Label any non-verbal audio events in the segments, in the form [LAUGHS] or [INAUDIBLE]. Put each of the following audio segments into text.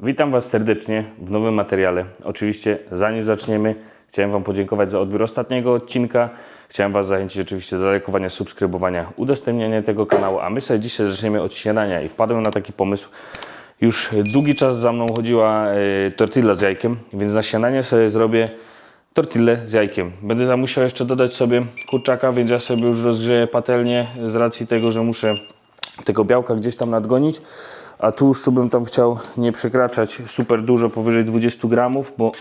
Witam Was serdecznie w nowym materiale. Oczywiście, zanim zaczniemy, chciałem Wam podziękować za odbiór ostatniego odcinka. Chciałem Was zachęcić oczywiście do lajkowania, subskrybowania, udostępniania tego kanału, a my sobie dzisiaj zaczniemy od śniadania i wpadłem na taki pomysł. Już długi czas za mną chodziła e, tortilla z jajkiem, więc na śniadanie sobie zrobię tortillę z jajkiem. Będę tam musiał jeszcze dodać sobie kurczaka, więc ja sobie już rozgrzeję patelnię z racji tego, że muszę tego białka gdzieś tam nadgonić, a tłuszczu bym tam chciał nie przekraczać super dużo, powyżej 20 gramów, bo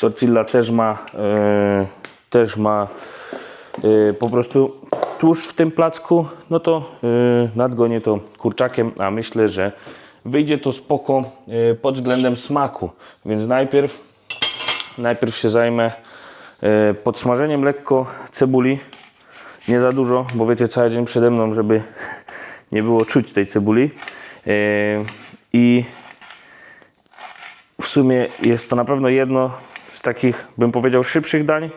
tortilla też ma, e, też ma e, po prostu tłuszcz w tym placku, no to e, nadgonię to kurczakiem, a myślę, że wyjdzie to spoko e, pod względem smaku, więc najpierw najpierw się zajmę e, podsmażeniem lekko cebuli, nie za dużo, bo wiecie cały dzień przede mną, żeby [LAUGHS] nie było czuć tej cebuli. E, I w sumie jest to na pewno jedno z takich, bym powiedział, szybszych dań.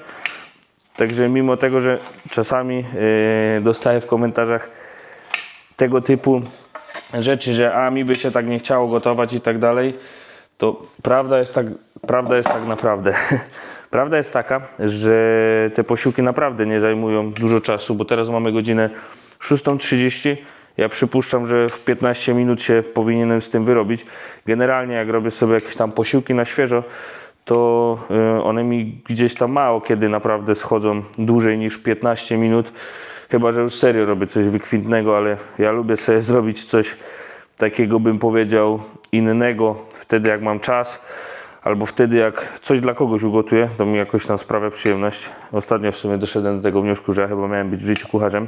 Także mimo tego, że czasami e, dostaję w komentarzach tego typu rzeczy, że a mi by się tak nie chciało gotować i tak dalej, to prawda jest tak, prawda jest tak naprawdę. [LAUGHS] Prawda jest taka, że te posiłki naprawdę nie zajmują dużo czasu, bo teraz mamy godzinę 6.30. Ja przypuszczam, że w 15 minut się powinienem z tym wyrobić. Generalnie jak robię sobie jakieś tam posiłki na świeżo, to y, one mi gdzieś tam mało kiedy naprawdę schodzą dłużej niż 15 minut. Chyba, że już serio robię coś wykwintnego, ale ja lubię sobie [LAUGHS] zrobić coś takiego, bym powiedział, innego wtedy, jak mam czas, albo wtedy, jak coś dla kogoś ugotuję, to mi jakoś tam sprawia przyjemność. Ostatnio w sumie doszedłem do tego wniosku, że ja chyba miałem być w życiu kucharzem.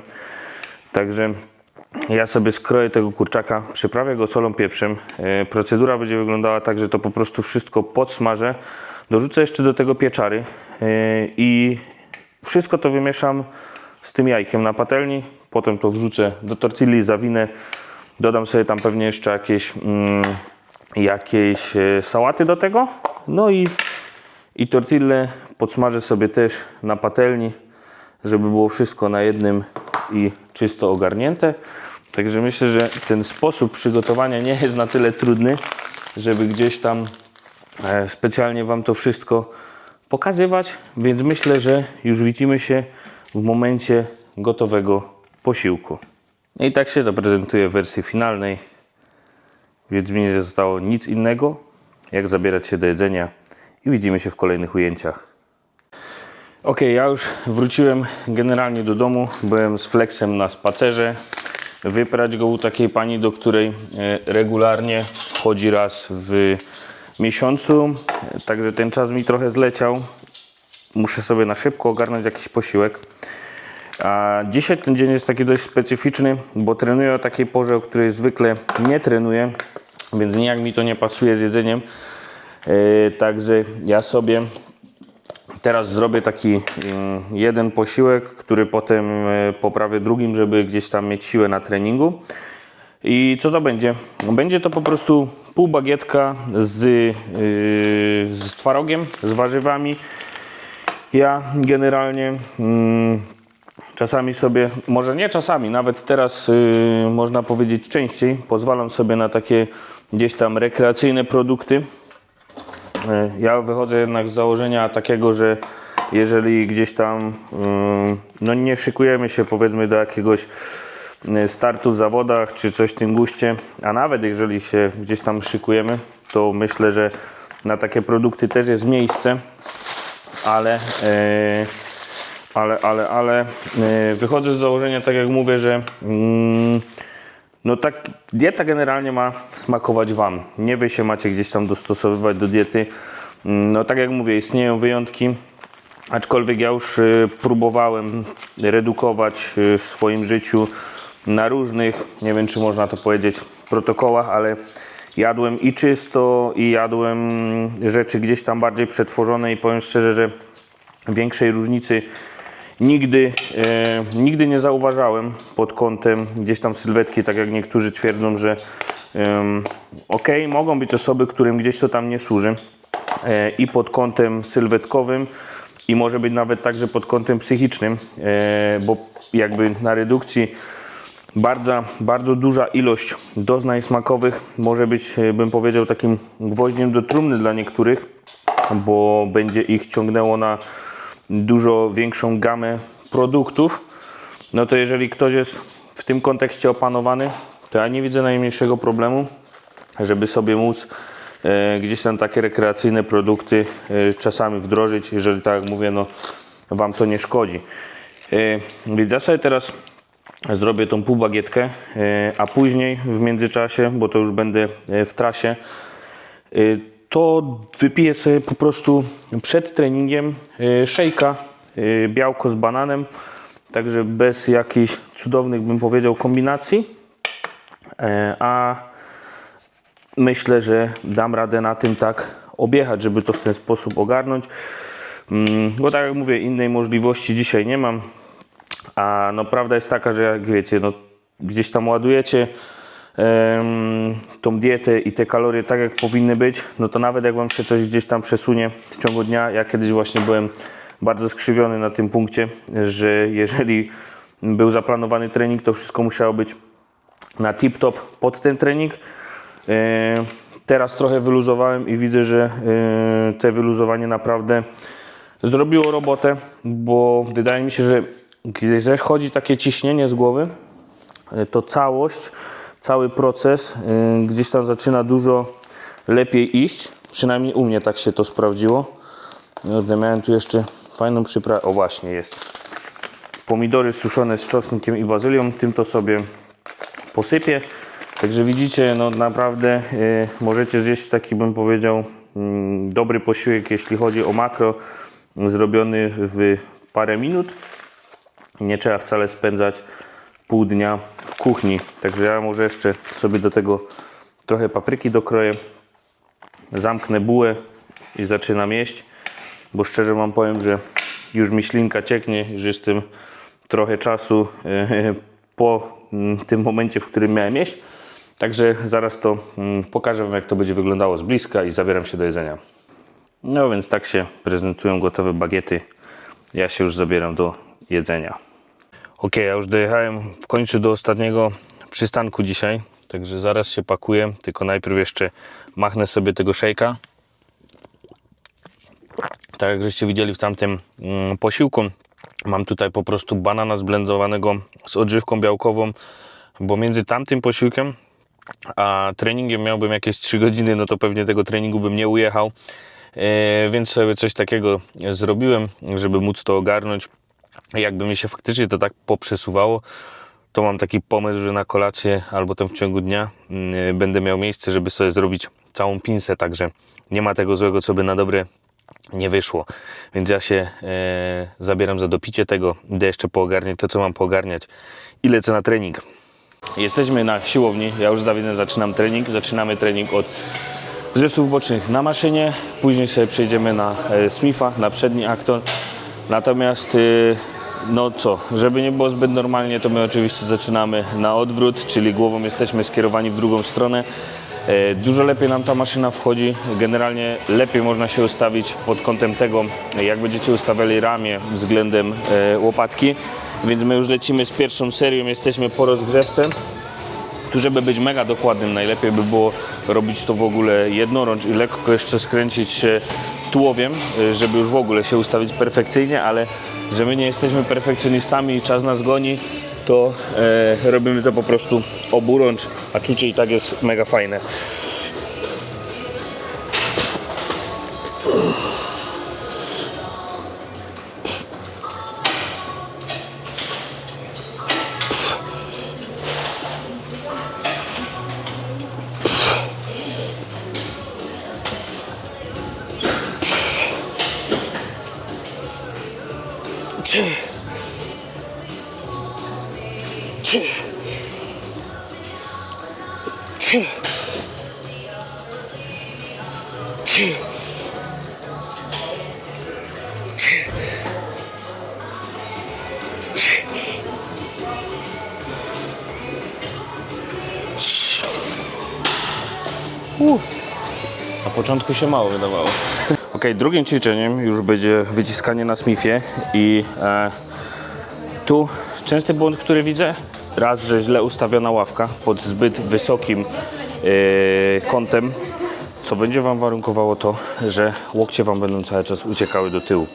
Także ja sobie skroję tego kurczaka, przyprawię go solą, pieprzem. E, Procedura będzie wyglądała tak, że to po prostu wszystko podsmażę. Dorzucę jeszcze do tego pieczary e, i wszystko to wymieszam z tym jajkiem na patelni. Potem to wrzucę do tortilli, zawinę. Dodam sobie tam pewnie jeszcze jakieś, mm, jakieś e, sałaty do tego. No i, i tortillę podsmażę sobie też na patelni, żeby było wszystko na jednym i czysto ogarnięte. Także myślę, że ten sposób przygotowania nie jest na tyle trudny, żeby gdzieś tam e, specjalnie Wam to wszystko pokazywać, więc myślę, że już widzimy się w momencie gotowego posiłku. No I tak się to prezentuje w wersji finalnej, więc mi nie zostało nic innego, jak zabierać się do jedzenia i widzimy się w kolejnych ujęciach. Ok, ja już wróciłem generalnie do domu. Byłem z Flexem na spacerze. Wyprać go u takiej pani, do której e, regularnie chodzi raz w miesiącu. Także ten czas mi trochę zleciał. Muszę sobie na szybko ogarnąć jakiś posiłek. A dzisiaj ten dzień jest taki dość specyficzny, bo trenuję o takiej porze, o której zwykle nie trenuję, więc nijak mi to nie pasuje z jedzeniem. E, Także ja sobie Teraz zrobię taki mm, jeden posiłek, który potem e, poprawię drugim, żeby gdzieś tam mieć siłę na treningu. I co to będzie? Będzie to po prostu pół bagietka z, yy, z twarogiem, z warzywami. Ja generalnie mm, czasami sobie, może nie czasami, nawet teraz yy, można powiedzieć częściej, pozwalam sobie na takie gdzieś tam rekreacyjne produkty. E, Ja wychodzę jednak z założenia takiego, że jeżeli gdzieś tam ym, no nie szykujemy się powiedzmy do jakiegoś y, startu w zawodach czy coś w tym guście, a nawet jeżeli się gdzieś tam szykujemy, to myślę, że na takie produkty też jest miejsce, ale e, ale, ale, ale e, wychodzę z założenia, tak jak mówię, że mm, no tak, dieta generalnie ma smakować Wam. Nie Wy się macie gdzieś tam dostosowywać do diety. Mm, No tak jak mówię, istnieją wyjątki, aczkolwiek ja już y, próbowałem redukować y, w swoim życiu na różnych, nie wiem czy można to powiedzieć, protokołach, ale jadłem i czysto i jadłem rzeczy gdzieś tam bardziej przetworzone i powiem szczerze, że większej różnicy nigdy, e, nigdy nie zauważałem pod kątem gdzieś tam sylwetki, tak jak niektórzy twierdzą, że em, ok, mogą być osoby, którym gdzieś to tam nie służy e, i pod kątem sylwetkowym i może być nawet także pod kątem psychicznym, e, bo jakby na redukcji Bardzo, bardzo duża ilość doznań smakowych może być, e, bym powiedział, takim gwoździem do trumny dla niektórych, bo będzie ich ciągnęło na dużo większą gamę produktów. No to jeżeli ktoś jest w tym kontekście opanowany, to ja nie widzę najmniejszego problemu, żeby sobie móc e, gdzieś tam takie rekreacyjne produkty e, czasami wdrożyć, jeżeli tak jak mówię, no Wam to nie szkodzi. E, więc ja sobie teraz zrobię tą półbagietkę, a później w międzyczasie, bo to już będę w trasie, to wypiję sobie po prostu przed treningiem e, szejka, e, białko z bananem, także bez jakichś cudownych, bym powiedział, kombinacji. E, A myślę, że dam radę na tym tak objechać, żeby to w ten sposób ogarnąć. Mm, Bo tak jak mówię, innej możliwości dzisiaj nie mam. A no prawda jest taka, że jak wiecie, no gdzieś tam ładujecie tą dietę i te kalorie tak jak powinny być, no to nawet jak wam się coś gdzieś tam przesunie w ciągu dnia, ja kiedyś właśnie byłem bardzo skrzywiony na tym punkcie, że jeżeli był zaplanowany trening, to wszystko musiało być na tip-top pod ten trening. E, Teraz trochę wyluzowałem i widzę, że e, te wyluzowanie naprawdę zrobiło robotę, bo wydaje mi się, że gdy chodzi takie ciśnienie z głowy, e, to całość, cały proces e, gdzieś tam zaczyna dużo lepiej iść. Przynajmniej u mnie tak się to sprawdziło. Kurde, Miałem tu jeszcze fajną przyprawę. O właśnie jest. Pomidory suszone z czosnkiem i bazylią. Tym to sobie posypię. Także widzicie, no naprawdę y, możecie zjeść taki, bym powiedział, mm, dobry posiłek, jeśli chodzi o makro, zrobiony w parę minut. Nie trzeba wcale spędzać pół dnia w kuchni. Także ja może jeszcze sobie do tego trochę papryki dokroję, zamknę bułę i zaczynam jeść, bo szczerze wam powiem, że już mi ślinka cieknie, że jestem trochę czasu e, [LAUGHS] po mm, tym momencie, w którym miałem jeść. Także zaraz to mm, pokażę Wam, jak to będzie wyglądało z bliska i zabieram się do jedzenia. No więc tak się prezentują gotowe bagiety. Ja się już zabieram do jedzenia. Ok, ja już dojechałem w końcu do ostatniego przystanku dzisiaj. Także zaraz się pakuję, tylko najpierw jeszcze machnę sobie tego szejka. Tak jak żeście widzieli w tamtym mm, posiłku, mam tutaj po prostu banana zblendowanego z odżywką białkową, bo między tamtym posiłkiem a treningiem miałbym jakieś 3 godziny, no to pewnie tego treningu bym nie ujechał. E, więc sobie coś takiego zrobiłem, żeby móc to ogarnąć. Jakby mi się faktycznie to tak poprzesuwało, to mam taki pomysł, że na kolację albo tam w ciągu dnia mm, będę miał miejsce, żeby sobie zrobić całą pinsę, także nie ma tego złego, co by na dobre nie wyszło. Więc ja się e, zabieram za dopicie tego, idę jeszcze poogarniać to, co mam poogarniać i lecę na trening. Jesteśmy na siłowni, ja już z Dawidem zaczynam trening. Zaczynamy trening od zrysów bocznych na maszynie, później sobie przejdziemy na e, Smitha, na przedni aktor. Natomiast y, no co, żeby nie było zbyt normalnie, to my oczywiście zaczynamy na odwrót, czyli głową jesteśmy skierowani w drugą stronę. E, Dużo lepiej nam ta maszyna wchodzi. Generalnie lepiej można się ustawić pod kątem tego, jak będziecie ustawiali ramię względem e, łopatki. Więc my już lecimy z pierwszą serią, jesteśmy po rozgrzewce. Tu, żeby być mega dokładnym, najlepiej by było robić to w ogóle jednorącz i lekko jeszcze skręcić się tułowiem, y, żeby już w ogóle się ustawić perfekcyjnie, ale że my nie jesteśmy perfekcjonistami i czas nas goni, to e, robimy to po prostu oburącz, a czucie i tak jest mega fajne. Na początku się mało wydawało. [LAUGHS] Ok, drugim ćwiczeniem już będzie wyciskanie na Smithie i e, tu częsty błąd, który widzę, raz, że źle ustawiona ławka pod zbyt wysokim e, kątem, co będzie Wam warunkowało to, że łokcie Wam będą cały czas uciekały do tyłu.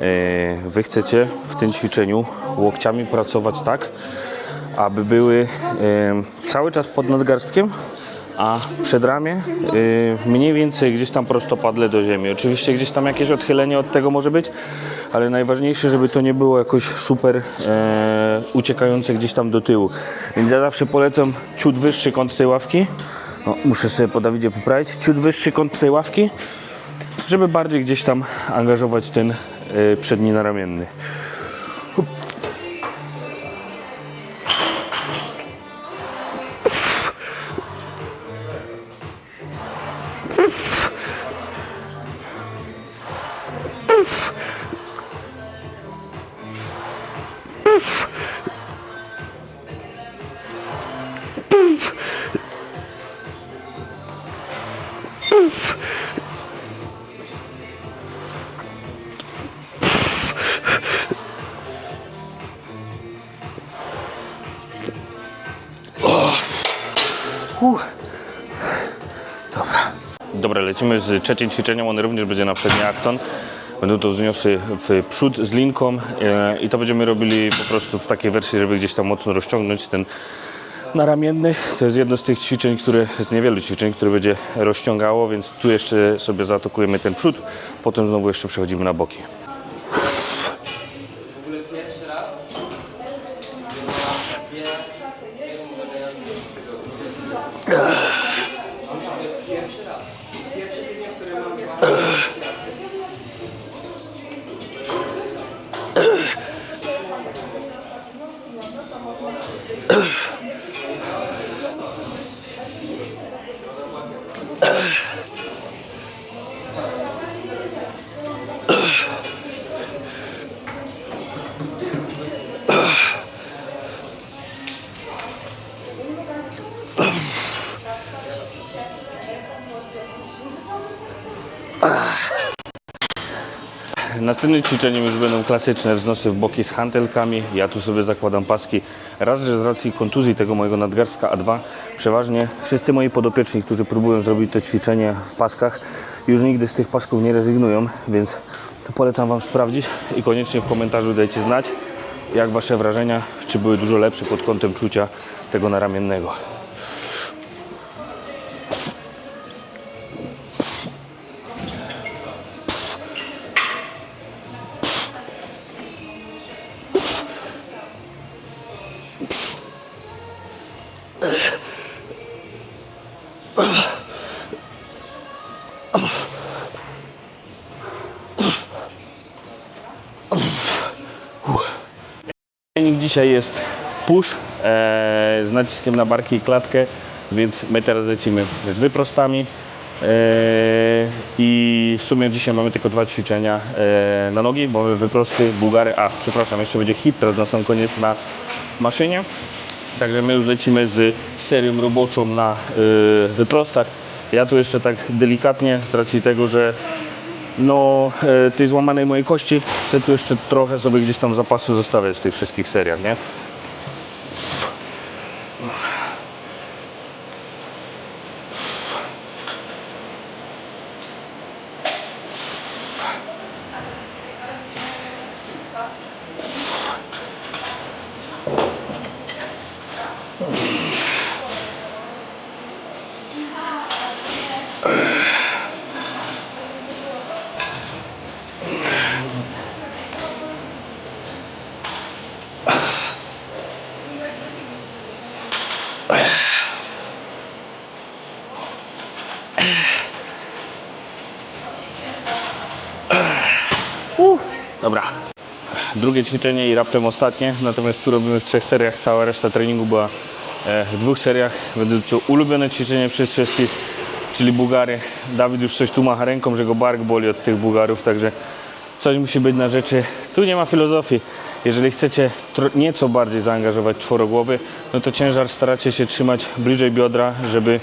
E, Wy chcecie w tym ćwiczeniu łokciami pracować tak, aby były e, cały czas pod nadgarstkiem, a przedramię y, mniej więcej gdzieś tam prostopadle do ziemi. Oczywiście gdzieś tam jakieś odchylenie od tego może być, ale najważniejsze, żeby to nie było jakoś super e, uciekające gdzieś tam do tyłu. Więc ja zawsze polecam ciut wyższy kąt tej ławki. Muszę sobie po Dawidzie poprawić. Ciut wyższy kąt tej ławki, żeby bardziej gdzieś tam angażować ten e, przedni naramienny. Dobra, lecimy z trzecim ćwiczeniem, one również będzie na przedni akton. Będą to wzniosy w przód z linką e, i to będziemy robili po prostu w takiej wersji, żeby gdzieś tam mocno rozciągnąć ten naramienny. To jest jedno z tych ćwiczeń, które, z niewielu ćwiczeń, które będzie rozciągało, więc tu jeszcze sobie zaatakujemy ten przód, potem znowu jeszcze przechodzimy na boki. To jest Następnym ćwiczeniem już będą klasyczne wznosy w boki z hantelkami. Ja tu sobie zakładam paski. Raz, że z racji kontuzji tego mojego nadgarstka A2, przeważnie wszyscy moi podopieczni, którzy próbują zrobić to ćwiczenie w paskach, już nigdy z tych pasków nie rezygnują, więc polecam Wam sprawdzić i koniecznie w komentarzu dajcie znać, jak Wasze wrażenia, czy były dużo lepsze pod kątem czucia tego naramiennego. Trening dzisiaj jest push e, z naciskiem na barki i klatkę, więc my teraz lecimy z wyprostami. E, I w sumie dzisiaj mamy tylko dwa ćwiczenia e, na nogi, bo mamy wyprosty, bułgary, a przepraszam, jeszcze będzie hit teraz na sam koniec na maszynie. Także my już lecimy z serią roboczą na y, wyprostach. Ja tu jeszcze tak delikatnie, z racji tego, że no e, tej złamanej mojej kości, chcę tu jeszcze trochę sobie gdzieś tam zapasu zostawiać w tych wszystkich seriach, nie? Dobra. Drugie ćwiczenie i raptem ostatnie, natomiast tu robimy w trzech seriach, cała reszta treningu była e, w dwóch seriach. Będą to ulubione ćwiczenie przez wszystkich, czyli Bułgary. Dawid już coś tu macha ręką, że go bark boli od tych Bułgarów, także coś musi być na rzeczy. Tu nie ma filozofii. Jeżeli chcecie nieco bardziej zaangażować czworogłowy, no to ciężar staracie się trzymać bliżej biodra, żeby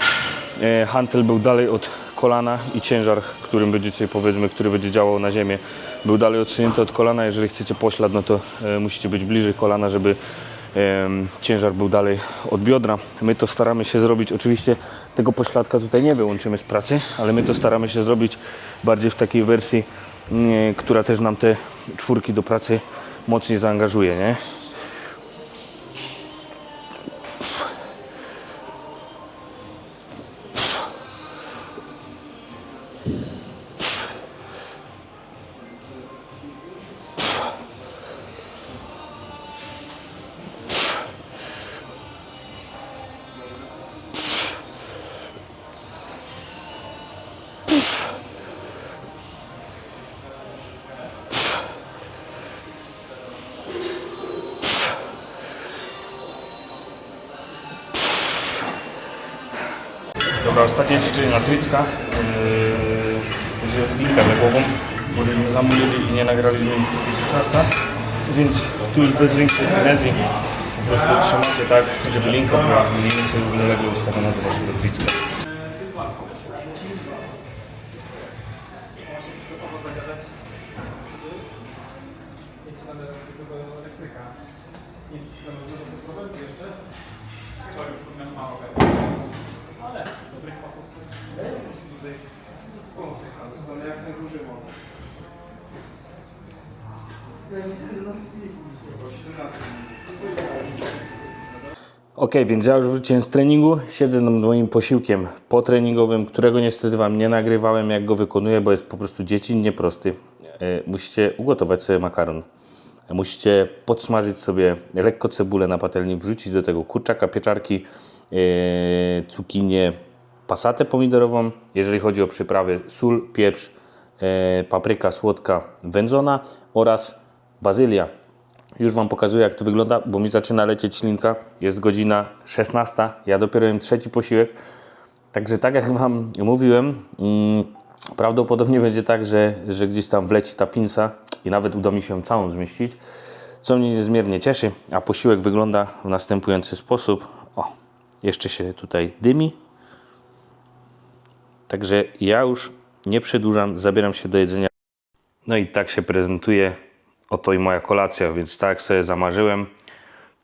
e, hantel był dalej od kolana i ciężar, którym będziecie powiedzmy, który będzie działał na ziemię, był dalej odsunięty od kolana. Jeżeli chcecie poślad, no to e, musicie być bliżej kolana, żeby ciężar był dalej od biodra. My to staramy się zrobić, oczywiście tego pośladka tutaj nie wyłączymy z pracy, ale my to staramy się zrobić bardziej w takiej wersji, mm, która też nam te czwórki do pracy mocniej zaangażuje, nie? Dobra, ostatnie ćwiczenie na Trycka. Yy, linkę legową, bo żeśmy zamówili i nie nagraliśmy nic do 16. Więc tu już bez większej finezji po prostu trzymacie tak, żeby linka była mniej więcej równolegle ustawiona do waszego Ok, więc ja już wróciłem z treningu, siedzę nad moim posiłkiem potreningowym, którego niestety Wam nie nagrywałem jak go wykonuję, bo jest po prostu dziecinnie prosty. E, Musicie ugotować sobie makaron. Musicie podsmażyć sobie lekko cebulę na patelni, wrzucić do tego kurczaka, pieczarki, e, cukinię, pasatę pomidorową. Jeżeli chodzi o przyprawy, sól, pieprz, papryka słodka wędzona oraz bazylia. Już Wam pokazuję, jak to wygląda, bo mi zaczyna lecieć ślinka. Jest godzina 16, ja dopiero jem trzeci posiłek. Także tak jak Wam mówiłem, mm, prawdopodobnie będzie tak, że, że gdzieś tam wleci ta pinsa i nawet uda mi się ją całą zmieścić, co mnie niezmiernie cieszy. A posiłek wygląda w następujący sposób. O, jeszcze się tutaj dymi. Także ja już nie przedłużam, zabieram się do jedzenia. No i tak się prezentuje oto i moja kolacja, więc tak sobie zamarzyłem,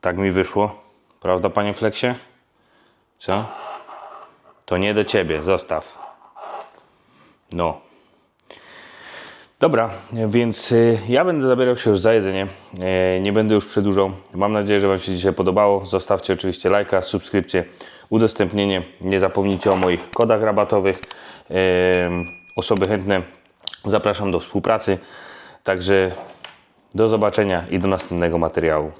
tak mi wyszło. Prawda, panie Fleksie? Co? To nie do ciebie, zostaw. No. Dobra, więc y, ja będę zabierał się już za jedzenie. E, Nie będę już przedłużał. Mam nadzieję, że Wam się dzisiaj podobało. Zostawcie oczywiście lajka, subskrypcję, udostępnienie. Nie zapomnijcie o moich kodach rabatowych. Osoby chętne zapraszam do współpracy. Także do zobaczenia i do następnego materiału.